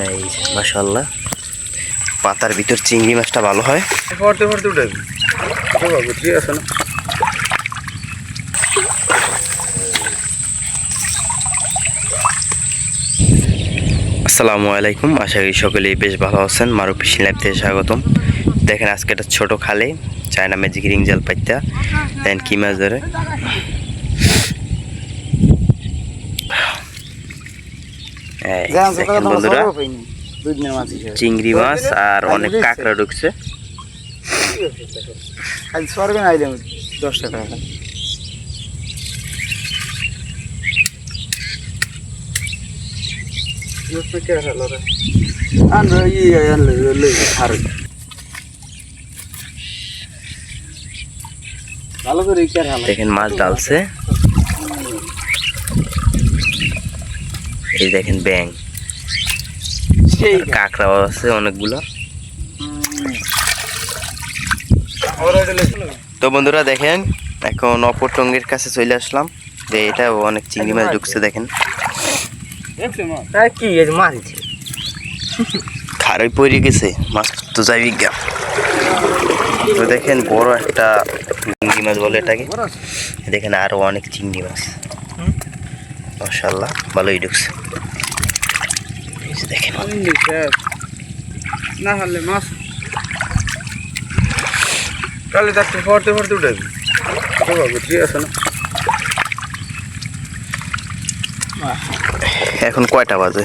এই মাশাল্লাহ পাতার ভিতর চিংড়ি মাছটা ভালো হয়। উঠে বাবু ঠিক আছে না? আসসালামু আলাইকুম আশা করি সকলেই বেশ ভালো আছেন। মারু ফিশিং লাইফ থেকে স্বাগতম। দেখেন আজকে একটা ছোট খালে চায়না ম্যাজিক রিং জাল পাইতা। দেখেন কি মাছ ধরে এই, দেখেন বন্ধুরা চিংড়ি মাছ আর অনেক কাঁকড়া ঢুকছে দশ টাকা আনলো আনলো আর দেখেন মাছ ডালছে এই দেখেন ব্যাং কাঁকড়াও আছে অনেকগুলো। তো বন্ধুরা দেখেন এখন অপর টঙ্গের কাছে চলে আসলাম। যে এটা অনেক চিংড়ি মাছ ঢুকছে দেখেন। কি এই খারই পড়ে গেছে মাছ তো যাই গা। তো দেখেন বড় একটা চিংড়ি মাছ বলে এটাকে। দেখেন আরও অনেক চিংড়ি মাছ। মাশাল্লাহ ভালোই ঢুকছে। দেখেন। না হলে মাছ উঠে ঠিক আছে না? এখন কয়টা বাজে?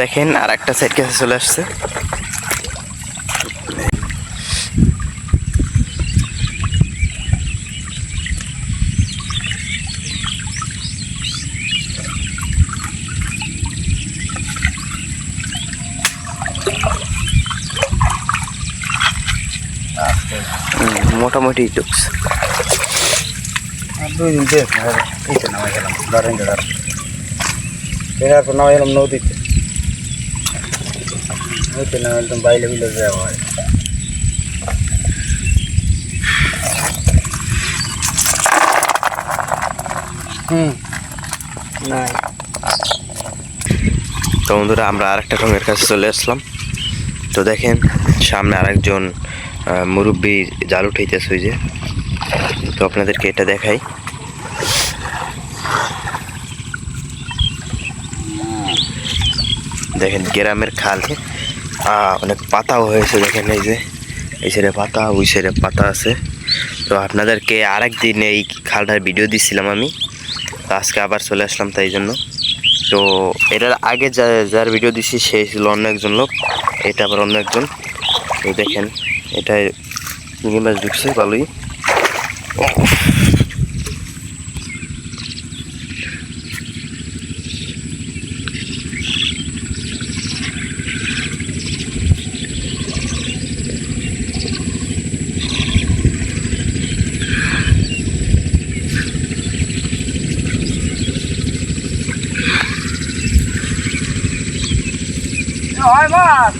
দেখেন আর একটা সাইড কাছে চলে আসছে হুম, মোটামুটি আর দুই দিন দেখ এই তো নামাই গেলাম ধরেন ধর এর নামাই গেলাম নদীতে। নদীতে নামাই একদম বাইলে বিলে যাওয়া হয়। হুম নাই। তো বন্ধুরা আমরা আরেকটা রঙের কাছে চলে আসলাম। তো দেখেন সামনে আরেকজন মুরব্বি জাল উঠাইতেছে ওই যে। তো আপনাদেরকে এটা দেখাই। দেখেন গ্রামের খালে। অনেক পাতাও হয়েছে দেখেন এই যে। এই সাইডে পাতা, ওই সাইডে পাতা আছে। তো আপনাদেরকে আরেক দিন এই খালটার ভিডিও দিছিলাম আমি। তো আজকে আবার চলে আসলাম তাই জন্য। তো এটার আগে যা, যার ভিডিও দিছি সে ছিল অন্য একজন লোক। এটা আবার অন্য একজন। এই দেখেন। এটা চিংড়ি মাছ ঢুকছে ভালোই হয় মাছ!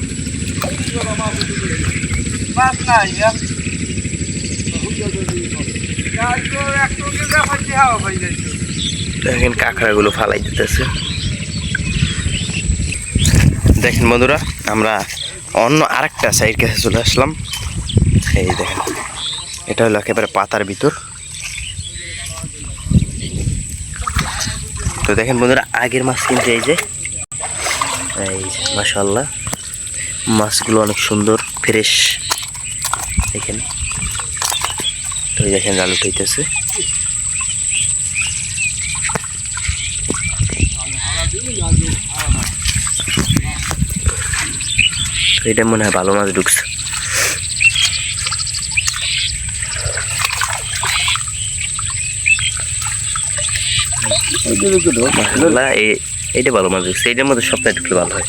দেখেন কাঁকড়াগুলো ফালাই দিতেছে। দেখেন বন্ধুরা, আমরা অন্য আরেকটা সাইড কাছে চলে আসলাম। এই দেখেন, এটা হলো একেবারে পাতার ভিতর। তো দেখেন বন্ধুরা, আগের মাছ কিন্তু এই যে, এই মাশাল্লাহ মাছগুলো অনেক সুন্দর, ফ্রেশ। দেখেন তো দেখেন জাল উঠাইতেছে এটা মনে হয় ভালো মাছ ঢুকছে। এইটা ভালো মাছ ঢুকছে। এইটার মধ্যে সপ্তাহে ঢুকলে ভালো হয়।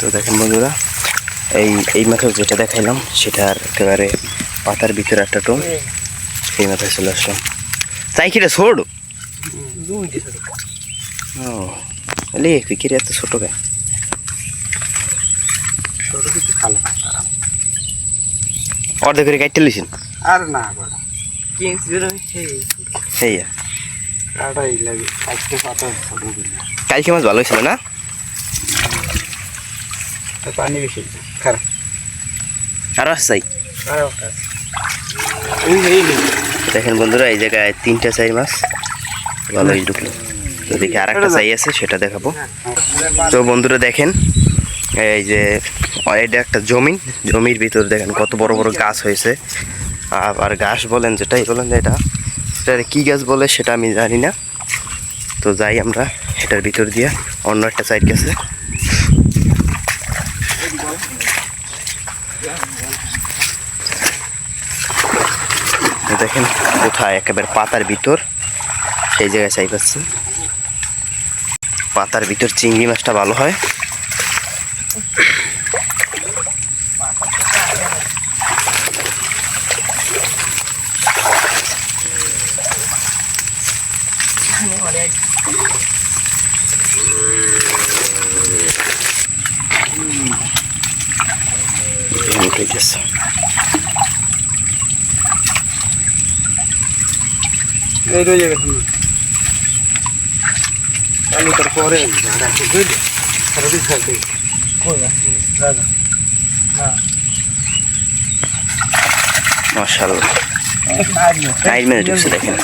তো দেখেন বন্ধুরা, এই এই মাথায় যেটা দেখাইলাম সেটা আর একেবারে পাতার ভিতরে একটা টোন, এই মাথায় চলে আসলাম। চাই কিটা ছোড় ও এলে তুই কিরে এত ছোট গায়ে ছোটো কিছু খালা। অর্ধেক করে কাটতে লিছেন আর না বড় সেই কাটাই লাগে আজকে পাতা ছোটো কালকে মাছ ভালো হয়েছিল না? পানি বেশি খারাপ আছে চাই? দেখেন বন্ধুরা এই জায়গায় তিনটা চাই মাছ। ভালোই ঢুকলো। তো দেখি আর একটা চাই আছে সেটা দেখাবো। তো বন্ধুরা দেখেন এই যে এটা একটা জমি জমির ভিতর দেখেন কত বড় বড় গাছ হয়েছে। আবার ঘাস বলেন যেটাই বলেন এটা সেটা কি গাছ বলে সেটা আমি জানি না। তো যাই আমরা এটার ভিতর দিয়ে অন্য একটা সাইড গেছে। দেখেন কোথায় একেবারে পাতার ভিতর। সেই জায়গায় চাই পাচ্ছি পাতার ভিতর চিংড়ি মাছটা ভালো হয়। এই রয়ে গেছে তার পরে ঢুকছে দেখেন।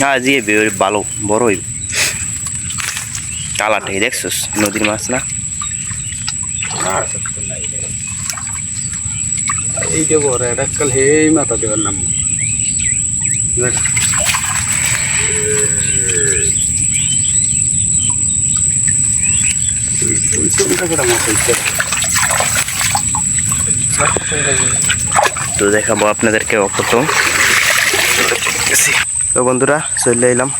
হ্যাঁ ভালো বড়ই কালারটাই দেখছোস নদীর মাছ না আর সত্য নাই এই যে বড় এটা কাল হে মাথা দেওয়ার নাম দেখ কোনটা করে মাছ হইছে তো দেখাবো আপনাদেরকে অপতম তো বন্ধুরা চলে এলাম।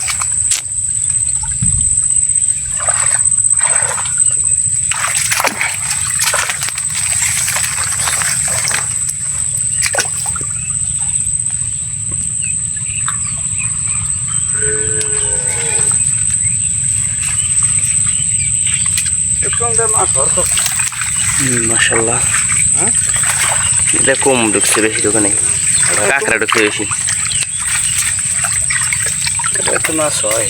কোনটা মাছ মাসাল্লাহ হ্যাঁ? এটা কম ঢুকছে বেশি দোকানে কাঁকড়া ঢুকছে বেশি। এটা তো মাছ হয়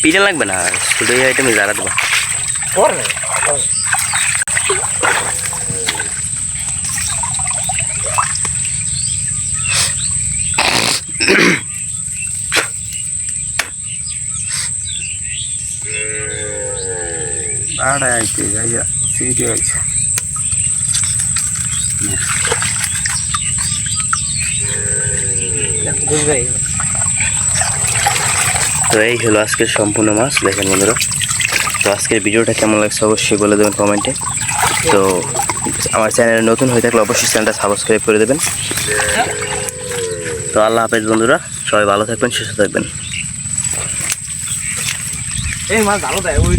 পিঠে লাগবে না? শুধু এই আইটেমে যারা দেবো। পরে ಬಾಡ ಆಯ್ತು ಈಗ ಅಯ್ಯ ಸೀರೆ ಆಯ್ತು তো এই হলো আজকের সম্পূর্ণ মাছ দেখেন বন্ধুরা তো আজকের ভিডিওটা কেমন লাগছে অবশ্যই বলে দেবেন কমেন্টে তো আমার চ্যানেলে নতুন হয়ে থাকলে অবশ্যই চ্যানেলটা সাবস্ক্রাইব করে দেবেন তো আল্লাহ হাফেজ বন্ধুরা সবাই ভালো থাকবেন সুস্থ থাকবেন এই মাছ ভালো দেয় ওই